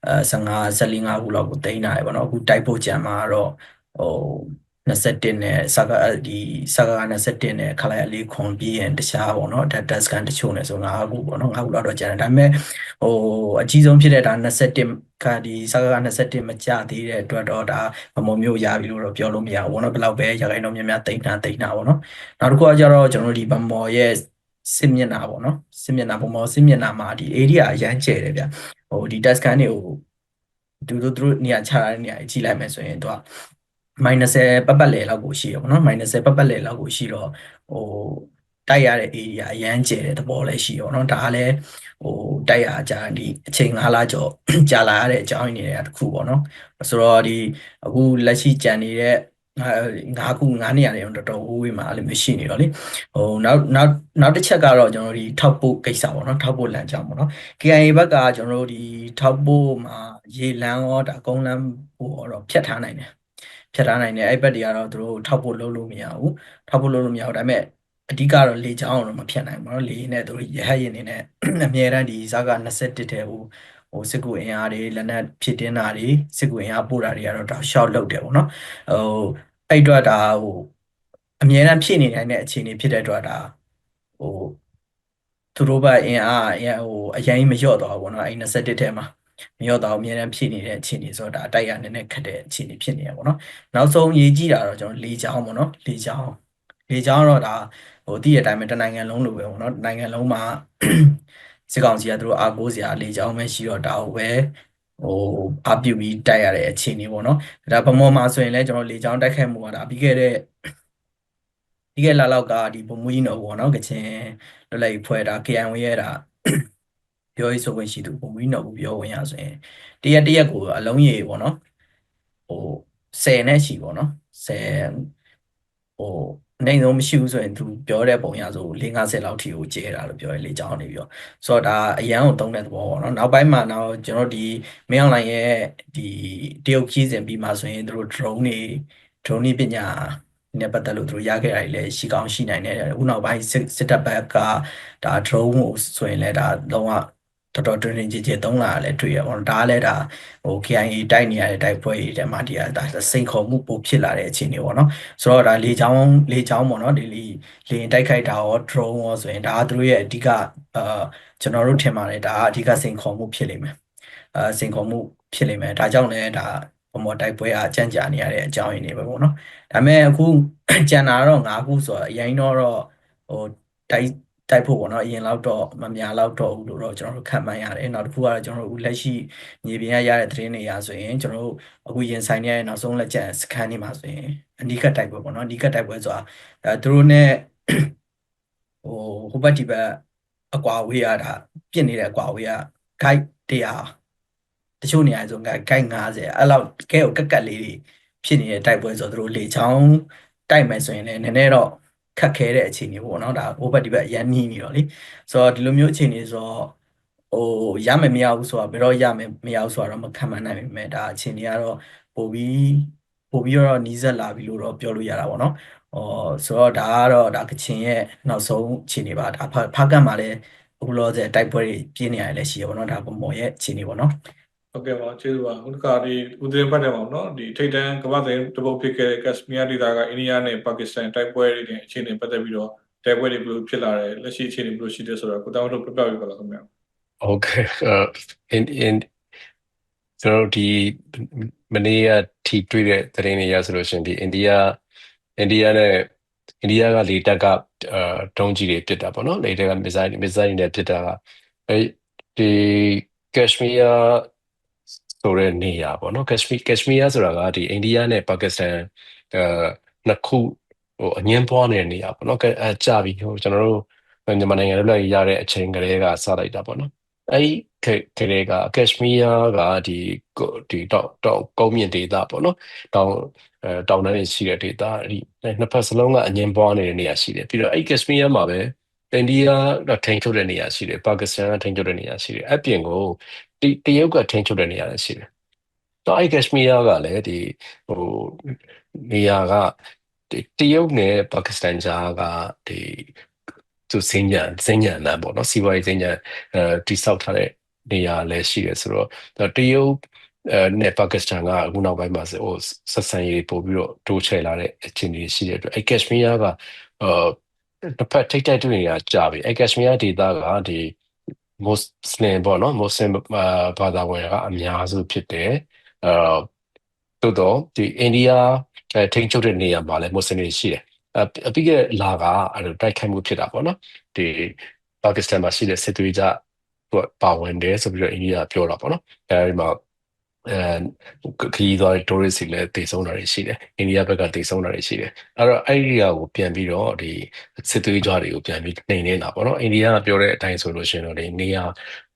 အဲ15 14 5ခုလောက်ကိုသိမ်းထားတယ်ပေါ့နော်အခုတိုက်ဖို့ကြံမှာတော့ ဟို21နဲ့စကားဒီစကား21နဲ့ခလိုက်လေးခွန်ပြီးရင်တခြားပေါ့နော်တက်တက်စကန်တချို့နဲ့ဆို5ခုပေါ့နော်5ခုလောက်တော့ကျန်တယ်ဒါပေမဲ့ဟိုအကြီးဆုံးဖြစ်တဲ့ဒါ21ကဒီစကား21မကြသေးတဲ့အတွက်တော့ဒါမမမျိုးရပြီလို့တော့ပြောလို့မရဘူးပေါ့နော်ဘယ်လောက်ပဲရခိုင်တော့များများတိတ်တာတိတ်တာပေါ့နော်နောက်တစ်ခုကကျတော့ကျွန်တော်တို့ဒီဗမော်ရဲ့စစ်မျက်နှာပေါ့နော်စစ်မျက်နှာပုံပေါ်စစ်မျက်နှာမှာဒီ area အရန်ကျဲတယ်ဗျဟိုဒီ task scan တွေကိုသူတို့သူတို့နေရာချထားတဲ့နေရာကြီးကြည့်လိုက်မယ်ဆိုရင်သူက minus ပတ်ပတ်လည်လောက်ကိုရှိရပေါ့နော် minus ပတ်ပတ်လည်လောက်ကိုရှိတော့ဟိုတိုက်ရတဲ့ area အရန်ကျဲတဲ့သဘောလည်းရှိရောเนาะဒါကလည်းဟိုတိုက်ရကြဒီအချိန်9လကျော်ကြာလာရတဲ့အကြောင်းရင်းတွေတစ်ခုပေါ့เนาะဆိုတော့ဒီအခုလက်ရှိကြံနေတဲ့ငါးခုငါးနေရာတွေတော်တော်ဝေးဝေးမှာအဲ့လိုမျိုးရှိနေတော့လေဟိုနောက်နောက်နောက်တစ်ချက်ကတော့ကျွန်တော်တို့ဒီထောက်ပို့ကိစ္စပေါ့နော်ထောက်ပို့လမ်းကြောင်းပေါ့နော် KIA ဘက်ကကျွန်တော်တို့ဒီထောက်ပို့မှာရေလမ်းရောဒါကုန်းလမ်းပို့တော့ဖြတ်ထားနိုင်တယ် ဖြတ်ထားနိုင်တယ်အဲ့ဘက်တွေကတော့သူတို့ထောက်ပို့လုပ်လို့မရဘူးထောက်ပို့လုပ်လို့မရဘူးဒါပေမဲ့အဓိကတော့လေချောင်းတော့မဖြတ်နိုင်ဘူးเนาะလေနဲ့သူတို့ရဟတ်ရင်နေနဲ့အမြဲတမ်းဒီဇာက21တဲဟိုဟိုစစ်ကူအင်အားတွေလက်နက်ဖြစ်တင်းတာတွေစစ်ကူအင်အားပို့တာတွေကတော့ဒါရှော့လုပ်တယ်ပေါ့နော်ဟိုအဲ့အတွက်ဒါဟိုအမြဲတမ်းဖြစ်နေနိုင်တဲ့အခြေအနေဖြစ်တဲ့အတွက်ဒါဟိုသူတို့ဘက်အင်အားအရင်ဟိုအရင်မလျော့သွားဘူးပေါ့နော်အဲ့21ထဲမှာ မလျော့သွားဘူးအမြဲတမ်းဖြစ်နေတဲ့အခြေအနေဆိုတော့ဒါအတိုက်ရနည်းနည်းခက်တဲ့အခြေအနေဖြစ်နေရပေါ့နော်နောက်ဆုံးရေးကြည့်တာတော့ကျွန်တော်လေချောင်းပေါ့နော်လေချောင်းလေချောင်းတော့ဒါဟိုတည့်ရတိုင်းပဲတနိုင်ငံလုံးလိုပဲပေါ့နော်နိုင်ငံလုံးမှာစစ်ကောင်စီကသူတို့အားကိုးစရာလေချောင်းပဲရှိတော့ဒါကိုပဲဟိုအပြုတ်ပြီးတိုက်ရတဲ့အခြေအနေပေါ့နော်ဒါဗမော်မှာဆိုရင်လည်းကျွန်တော်လေချောင်းတိုက်ခိုက်မှုကဒါပြီးခဲ့တဲ့ပြီးခဲ့လာလောက်ကဒီဗမူကြီးနော်ပေါ့နော်ကချင်လွတ်လပ်ရေးဖွဲ့တာ KIO ရဲ့ဒါ ပြောရေးဆိုခွင့်ရှိသူဗမူကြီးနော်ကိုပြောဝင်ရဆိုရင်တရက်တရက်ကိုအလုံးရေပေါ့နော်ဟို10နဲ့ရှိပေါ့နော်10ဟိုအနေဆုံးမရှိဘူးဆိုရင်သူပြောတဲ့ပုံရဆို450လောက်ထိကိုကျဲတာလို့ပြောရလေကြောင်းနေပြီးတော့ဆိုတော့ဒါအရန်ကိုတုံးတဲ့သဘောပေါ့နော်နောက်ပိုင်းမှာတော့ကျွန်တော်ဒီမင်းအွန်လိုင်းရဲ့ဒီတရုတ်ကြီးစဉ်ပြီးမှဆိုရင်သူတို့ drone တွေ drone ပညာနဲ့ပတ်သက်လို့သူတို့ရခဲ့တာတွေလည်းရှိကောင်းရှိနိုင်တယ်အခုနောက်ပိုင်းစစ်စစ်တပ်ဘက်ကဒါ drone ကိုဆိုရင်လည်းဒါလုံးဝ တော်တော်တွင်တွင်ကြည်ကြည်သုံးလာလည်းတွေ့ရပါတော့ဒါလည်းဒါဟို KIA တိုက်နေရတဲ့တိုက်ပွဲတွေထဲမှာဒီဟာဒါစိန်ခေါ်မှုပိုဖြစ်လာတဲ့အခြေအနေပေါ့နော်ဆိုတော့ဒါလေချောင်းလေချောင်းပေါ့နော်ဒီလေလေတိုက်ခိုက်တာရော drone ရောဆိုရင်ဒါကသူတို့ရဲ့အဓိကအာကျွန်တော်တို့ထင်ပါတယ်ဒါကအဓိကစိန်ခေါ်မှုဖြစ်လိမ့်မယ်အာစိန်ခေါ်မှုဖြစ်လိမ့်မယ်ဒါကြောင့်လည်းဒါဘမော်တိုက်ပွဲအကြံကြာနေရတဲ့အကြောင်းရင်းတွေပဲပေါ့နော်ဒါပေမဲ့အခုကြံတာတော့၅ခုဆိုတော့အရင်တော့ဟိုတိုက် တိုက်ဖို့ပေါ့နော်အရင်လောက်တော့မများလောက်တော့ဘူးလို့တော့ကျွန်တော်တို့ခံမှန်းရတယ်နောက်တစ်ခုကတော့ကျွန်တော်တို့လက်ရှိမြေပြင်ရရတဲ့သတင်းတွေရဆိုရင်ကျွန်တော်တို့အခုရင်ဆိုင်နေတဲ့နောက်ဆုံးလက်ကျန်စကန်တွေမှာဆိုရင်အနီးကပ်တိုက်ပွဲပေါ့နော်အနီးကပ်တိုက်ပွဲဆိုတာအဲသူတို့ ਨੇ ဟိုဟိုဘက်ဒီဘက်အကွာဝေးရတာပြစ်နေတဲ့အကွာဝေးရ guide တရားတချို့နေရာဆို guide 50အဲ့လောက်ကဲကိုကက်ကက်လေးတွေဖြစ်နေတဲ့တိုက်ပွဲဆိုတော့သူတို့လေချောင်းတိုက်မယ်ဆိုရင်လည်းနည်းနည်းတော့ ခက်ခဲတဲ့အခြေအနေပေါ့နော်ဒါဟိုဘက်ဒီဘက်အရန်နီးနေတော့လေဆိုတော့ဒီလိုမျိုးအခြေအနေဆိုတော့ဟိုရမယ်မရဘူးဆိုတာဘယ်တော့ရမယ်မရဘူးဆိုတာတော့မခံမှန်းနိုင်ပေမဲ့ဒါအခြေအနေကတော့ပိုပြီးပိုပြီးတော့နီးစပ်လာပြီလို့တော့ပြောလို့ရတာပေါ့နော်ဟောဆိုတော့ဒါကတော့ဒါကချင်ရဲ့နောက်ဆုံးအခြေအနေပါဒါဖားကတ်မှာလည်းအခုလောဆယ်တိုက်ပွဲတွေပြင်းနေရတယ်လည်းရှိရပါတော့ဒါပုံပေါ်ရဲ့အခြေအနေပေါ့နော် ဟုတ်ကဲ့ပါကျေးဇူးပါခုတစ်ခါဒီဦးသိန်းဖတ်တယ်ပါနော်ဒီထိတ်တန်းကမ္ဘာ့သတင်းတပုတ်ဖြစ်ခဲ့တဲ့ကက်စမီးယားဒေသကအိန္ဒိယနဲ့ပါကစ္စတန်တိုက်ပွဲတွေနဲ့အခြေအနေပတ်သက်ပြီးတော့တိုက်ပွဲတွေဘယ်လိုဖြစ်လာတယ်လက်ရှိအခြေအနေဘယ်လိုရှိတယ်ဆိုတော့ကိုတောင်းလို့ပြပြပြပါလားခင်ဗျာဟုတ်ကဲ့အဲ in in ကျွန်တော်တို့ဒီမနေ့ကထိတွေ့တဲ့သတင်းတွေရဆိုလို့ရှိရင်ဒီအိန္ဒိယအိန္ဒိယနဲ့အိန္ဒိယကလေတပ်ကအာတုံးကြီးတွေပစ်တာပေါ့နော်လေတပ်ကမစ်ဇိုင်းမစ်ဇိုင်းတွေပစ်တာကအဲဒီကက်ရှမီးယား ဆိုတဲ့နေရာပေါ့နော်ကက်ရှမီးကက်ရှမီးယားဆိုတာကဒီအိန္ဒိယနဲ့ပါကစ္စတန်အဲနှစ်ခုဟိုအငင်းပွားနေတဲ့နေရာပေါ့နော်ကဲအဲကြာပြီဟိုကျွန်တော်တို့မြန်မာနိုင်ငံလွတ်လပ်ရေးရတဲ့အချိန်ကလေးကစလိုက်တာပေါ့နော်အဲ့ဒီခေတ်ကလေးကကက်ရှမီးယားကဒီကိုဒီတောက်တောက်ကုန်းမြင့်ဒေသပေါ့နော်တောင်အဲတောင်တန်းတွေရှိတဲ့ဒေသအဲ့ဒီနှစ်ဖက်စလုံးကအငင်းပွားနေတဲ့နေရာရှိတယ်ပြီးတော့အဲ့ဒီကက်ရှမီးယားမှာပဲအိန္ဒိယကထိန်းချုပ်တဲ့နေရာရှိတယ်ပါကစ္စတန်ကထိန်းချုပ်တဲ့နေရာရှိတယ်အပြင်ကို တတရုတ်ကထိန်းချုပ်တဲ့နေရာလည်းရှိတယ်တော့အဲ့ဒီကက်ရှမီးယားကလည်းဒီဟိုနေရာကဒီတရုတ်နဲ့ပါကစ္စတန်ကြားကဒီသူစင်ညာစင်ညာလမ်းပေါ့နော်စီးပွားရေးစင်ညာအဲတိဆောက်ထားတဲ့နေရာလည်းရှိတယ်ဆိုတော့တရုတ်အဲနဲ့ပါကစ္စတန်ကအခုနောက်ပိုင်းမှာဟိုဆက်ဆံရေးပို့ပြီးတော့တိုးချဲ့လာတဲ့အခြေအနေရှိတဲ့အတွက်အဲကက်ရှမီးယားကအာတစ်ဖက်ထိတ်တိုက်တွေ့နေတာကြာပြီအဲကက်ရှမီးယားဒေသကဒီ မွတ်စလင်ပေါ့နော်မွတ်စလင်ဘာသာဝင်ကအများစုဖြစ်တယ်အာတိုးတော့ဒီအိန္ဒိယအဲထိန်းချုပ်တဲ့နေရာမှာလည်းမွတ်စလင်တွေရှိတယ်အပြီးကလာကအဲ့လိုတိုက်ခိုက်မှုဖြစ်တာပေါ့နော်ဒီပါကစ္စတန်မှာရှိတဲ့စစ်သွေးကြသူကပါဝင်တယ်ဆိုပြီးတော့အိန္ဒိယပြောတာပေါ့နော်အဲဒီမှာ အဲခရီးသွား tourist တွေလည်းတည်ဆုံးတာတွေရှိတယ်အိန္ဒိယဘက်ကတည်ဆုံးတာတွေရှိတယ်အဲ့တော့အဲ့ဒီအရာကိုပြန်ပြီးတော့ဒီစစ်သွေးကြွတွေကိုပြန်ပြီးနှိမ်နေတာပေါ့နော်အိန္ဒိယကပြောတဲ့အတိုင်းဆိုလို့ရှိရင်တော့ဒီနေရာ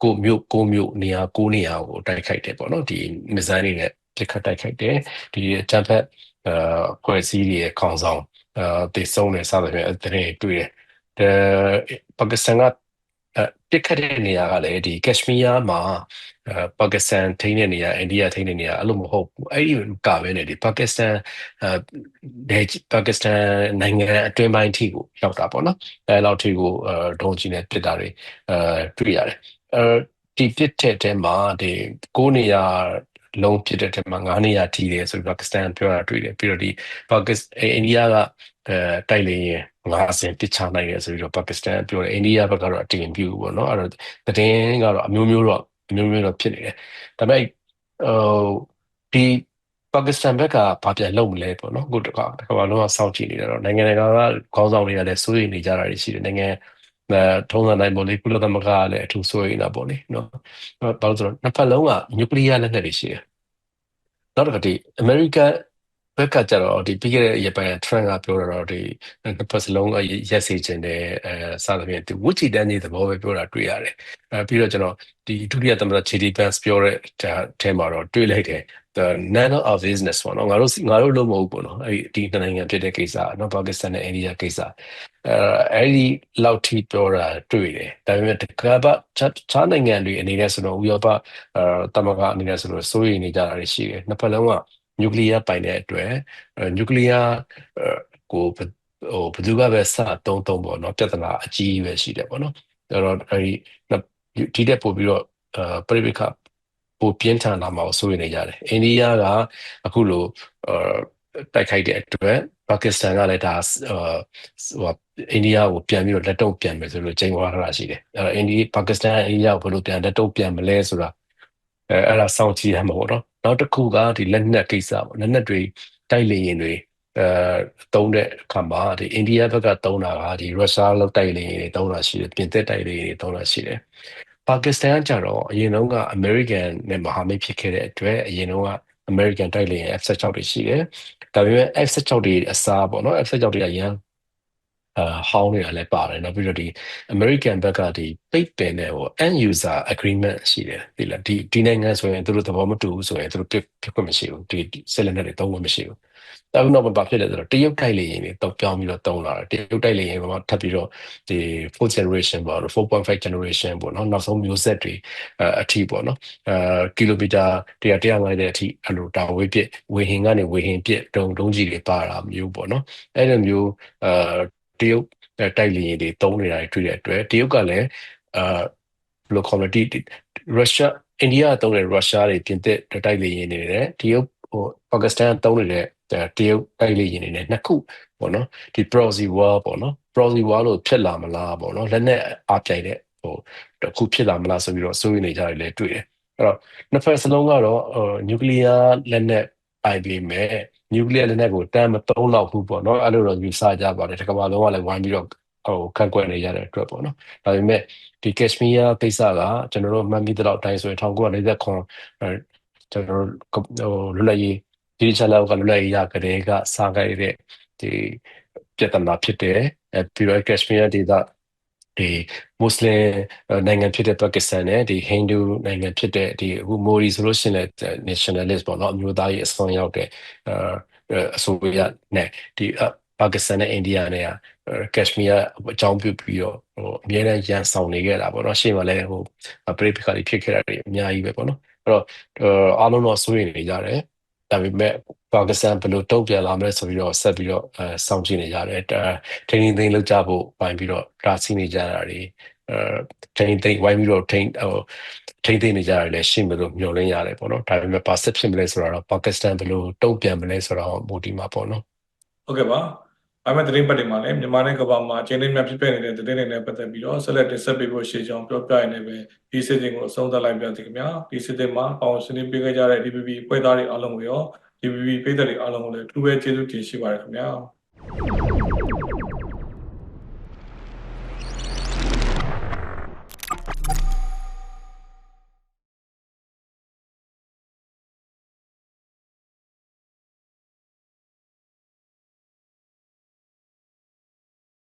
ကိုမြို့ကိုမြို့နေရာကိုနေရာကိုတိုက်ခိုက်တယ်ပေါ့နော်ဒီမစ်ဇိုင်းတွေနဲ့ပြစ်ခတ်တိုက်ခိုက်တယ်ဒီအကြမ်းဖက်အဲဖွဲ့စည်းတွေရဲ့ခေါင်းဆောင်အဲတည်ဆုံးတယ်စသဖြင့်အဲဒီတွေ့တယ်အဲပါကစ္စတန်ကပြစ်ခတ်တဲ့နေရာကလည်းဒီကက်ရှမီးယားမှာအဲ ပါကစ္စတန်ထိန်းတဲ့နေရာအိန္ဒိယထိန်းတဲ့နေရာအဲ့လိုမဟုတ်ဘူးအဲ့ဒီကပဲねဒီပါကစ္စတန်အဲပါကစ္စတန်နိုင်ငံအတွင်းပိုင်းထိကိုရောက်တာပေါ့နော်အဲလောက်ထိကိုအဲဒုံကြီးနဲ့ပြစ်တာတွေအဲတွေ့ရတယ်အဲဒီပြစ်တဲ့တဲမှာဒီကိုးနေရာလုံးဖြစ်တဲ့ထဲမှာ9နေရာထိတယ်ဆိုပြီးပါကစ္စတန်ပြောတာတွေ့တယ်ပြီးတော့ဒီပါကစ္စအိန္ဒိယကအဲတိုက်လေရင်50ပစ်ချနိုင်တယ်ဆိုပြီးတော့ပါကစ္စတန်ပြောတယ်အိန္ဒိယဘက်ကတော့အတင်ပြူပေါ့နော်အဲ့တော့သတင်းကတော့အမျိုးမျိုးတော့အ မျိုးမျိုးတော့ဖြစ်နေတယ်ဒါပေမဲ့ဟိုဒီပါကစ္စတန်ဘက်ကဘာပြန်လုပ်မလဲပေါ့နော်အခုတခါတခါလုံးဝစောင့်ကြည့်နေတယ်တော့နိုင်ငံတကာကခေါင်းဆောင်တွေကလည်းစိုးရိမ်နေကြတာတွေရှိတယ်နိုင်ငံအဲထုံးစံတိုင်းပေါ့လေကုလသမဂ္ဂကလည်းအထူးစိုးရိမ်တာပေါ့လေနော်ဘာလို့ဆိုတော့နှစ်ဖက်လုံးကနျူကလ িয়ার လက်နက်တွေရှိတယ်နောက်တစ်ခါဒီအမေရိကန် ဘက်ကကြတော့ဒီပြီးခဲ့တဲ့ရက်ပိုင်း trend ကပြောတာတော့ဒီနှစ်ဖက်စလုံးရက်စေခြင်းတဲ့အဲစသဖြင့်ဒီဝချီတန်းကြီးသဘောပဲပြောတာတွေ့ရတယ်အဲပြီးတော့ကျွန်တော်ဒီဒုတိယသမ္မတ JD Vance ပြောတဲ့အဲမှာတော့တွေ့လိုက်တယ် the none of business ပေါ့နော်ငါတို့ငါတို့လုံးမဟုတ်ဘူးပေါ့နော်အဲ့ဒီဒီနိုင်ငံဖြစ်တဲ့ကိစ္စနော်ပါကစ္စတန်နဲ့အိန္ဒိယကိစ္စအဲအဲ့ဒီလောက်ထိပြောတာတွေ့တယ်ဒါပေမဲ့တကဘာချားနိုင်ငံတွေအနေနဲ့ဆိုတော့ဥရောပအဲတမကအနေနဲ့ဆိုတော့စိုးရိမ်နေကြတာတွေရှိတယ်နှစ်ဖက်လုံးက နျူကလ িয়ার ပိုင်တဲ့အတွက်နျူကလ িয়ার ကိုဟိုဘယ်သူကပဲစတုံးတုံးပေါ့နော်ပြဿနာအကြီးပဲရှိတယ်ပေါ့နော်အဲ့တော့အဲဒီဒီတဲ့ပို့ပြီးတော့အဲပြိပိခပိုပြင်းထန်လာမှာကိုစိုးရိမ်နေကြတယ်အိန္ဒိယကအခုလိုအဲတိုက်ခိုက်တဲ့အတွက်ပါကစ္စတန်ကလည်းဒါဟိုအိန္ဒိယကိုပြန်ပြီးတော့လက်တုပ်ပြန်မယ်ဆိုလို့ချိန်သွားတာရှိတယ်အဲ့တော့အိန္ဒိပါကစ္စတန်အိန္ဒိယကိုဘယ်လိုပြန်လက်တုပ်ပြန်မလဲဆိုတာအဲအဲ့ဒါစောင့်ကြည့်ရမှာပေါ့နော် နောက်တစ်ခုကဒီလက်နက်ကိစ္စပေါ့လက်နက်တွေတိုက်လေရင်တွေအဲတုံးတဲ့အခါမှာဒီအိန္ဒိယဘက်ကတုံးတာကဒီရုရှားလောက်တိုက်လေရင်တွေတုံးတာရှိတယ်ပြင်သစ်တိုက်လေရင်တွေတုံးတာရှိတယ်ပါကစ္စတန်ကကြတော့အရင်တုန်းကအမေရိကန်နဲ့မဟာမိတ်ဖြစ်ခဲ့တဲ့အတွက်အရင်တုန်းကအမေရိကန်တိုက်လေရင် F16 တွေရှိတယ်ဒါပေမဲ့ F16 တွေအစားပေါ့နော် F16 တွေအရင် အာဟောင်းနေတာလည်းပါတယ်နောက်ပြီးတော့ဒီ American ဘက်ကဒီပိတ်ပင်တဲ့ဟို end user agreement ရှိတယ်ဒီလားဒီဒီနိုင်ငံဆိုရင်သူတို့သဘောမတူဘူးဆိုရင်သူတို့ပြပြခွင့်မရှိဘူးဒီဆက်လက်နဲ့တွေသုံးခွင့်မရှိဘူးဒါပေမဲ့ဘာဖြစ်လဲဆိုတော့တရုတ်တိုက်လေရင်တွေတော့ပြောင်းပြီးတော့တုံးလာတယ်တရုတ်တိုက်လေရင်ကထပ်ပြီးတော့ဒီ fourth generation ပေါ့4.5 generation ပေါ့နော်နောက်ဆုံးမျိုးဆက်တွေအထီးပေါ့နော်အဲကီလိုမီတာ100 150တဲ့အထိအဲ့လိုတာဝေးပြစ်ဝေဟင်ကနေဝေဟင်ပြစ်တုံတုံးကြီးတွေပါတာမျိုးပေါ့နော်အဲ့လိုမျိုးအဲ တရုတ်တိုက်လေရင်တွေတုံးနေတာတွေ့တဲ့အတွက်တရုတ်ကလည်းအာဘယ်လို quality ရုရှားအိန္ဒိယကသုံးတဲ့ရုရှားတွေပြင်သစ်တိုက်လေယာဉ်တွေနဲ့တရုတ်ဟိုပါကစ္စတန်ကသုံးနေတဲ့တရုတ်တိုက်လေယာဉ်တွေနဲ့နှစ်ခုပေါ့နော်ဒီ proxy war ပေါ့နော် proxy war လို့ဖြစ်လာမလားပေါ့နော်လက်နဲ့အားပြိုင်တဲ့ဟိုတစ်ခုဖြစ်လာမလားဆိုပြီးတော့စိုးရိမ်နေကြတယ်လေတွေ့တယ်အဲ့တော့နှစ်ဖက်စလုံးကတော့ဟိုနျူကလ িয়ার လက်နဲ့ ပိုင်ပြီးမဲ့နျူကလ িয়ার လက်နက်ကိုတမ်းမသုံးတော့ဘူးပေါ့နော်အဲ့လိုတော့ယူဆကြပါတယ်တစ်ကမ္ဘာလုံးကလည်းဝိုင်းပြီးတော့ဟိုခန့်ကွက်နေကြတဲ့အတွက်ပေါ့နော်ဒါပေမဲ့ဒီကက်ရှမီးယားကိစ္စကကျွန်တော်တို့မှတ်မိတဲ့တော့အတိုင်းဆိုရင်1949အဲကျွန်တော်တို့ဟိုလွတ်လပ်ရေးဒီချလောက်ကလွတ်လပ်ရေးရကြတဲ့ကစားခဲ့တဲ့ဒီပြဿနာဖြစ်တယ်အဲပြီးတော့ကက်ရှမီးယားဒေသ ဒီမွတ်စလင်နိုင်ငံဖြစ်တဲ့ပါကစ္စတန်နဲ့ဒီဟိန္ဒူနိုင်ငံဖြစ်တဲ့ဒီအခုမိုရီဆိုလို့ရှိရင်လည်း nationalist ပေါ့နော်အမျိုးသားရေးအစွန်းရောက်တဲ့အဲအစိုးရနဲ့ဒီပါကစ္စတန်နဲ့အိန္ဒိယနဲ့ကက်ရှမီးယားအကြောင်းပြုပြီးတော့ဟိုအများနဲ့ရန်ဆောင်နေခဲ့တာပေါ့နော်ရှေ့မှာလည်းဟိုပရိပခါတွေဖြစ်ခဲ့တာတွေအများကြီးပဲပေါ့နော်အဲ့တော့အားလုံးတော့စိုးရိမ်နေကြတယ် ဒါပေမဲ့ပါကစ္စတန်ဘယ်လိုတုံ့ပြန်လာမလဲဆိုပြီးတော့ဆက်ပြီးတော့အဲစောင့်ကြည့်နေကြတယ်ထိန်းထိန်းသိမ်းလောက်ကြဖို့ပိုင်းပြီးတော့ဒါစီနေကြတာတွေအဲထိန်းသိမ်းဝိုင်းပြီးတော့ထိန်းဟိုထိန်းသိမ်းနေကြရတယ်လည်းရှိမလို့မျှော်လင့်ရတယ်ပေါ့နော်ဒါပေမဲ့ပါဆက်ဖြစ်မလဲဆိုတော့ပါကစ္စတန်ဘယ်လိုတုံ့ပြန်မလဲဆိုတော့မူတည်မှာပေါ့နော်ဟုတ်ကဲ့ပါ အမေသတင်းပတ်တွေမှာလည်းမြန်မာနိုင်ငံကဘာမှာအချင်းချင်းများဖြစ်ပျက်နေတဲ့သတင်းတွေနဲ့ပတ်သက်ပြီးတော့ဆက်လက်တင်ဆက်ပေးဖို့ရှိကြောင်းပြောပြရနေပဲဒီစစ်တင်ကိုအဆုံးသတ်လိုက်ပြစီခင်ဗျာဒီစစ်တင်မှာပေါင်းစနစ်ပေးခဲ့ကြတဲ့ DPP ဖွဲ့သားတွေအားလုံးကိုရော DPP ပြည်သက်တွေအားလုံးကိုလည်းအထူးပဲကျေးဇူးတင်ရှိပါတယ်ခင်ဗျာ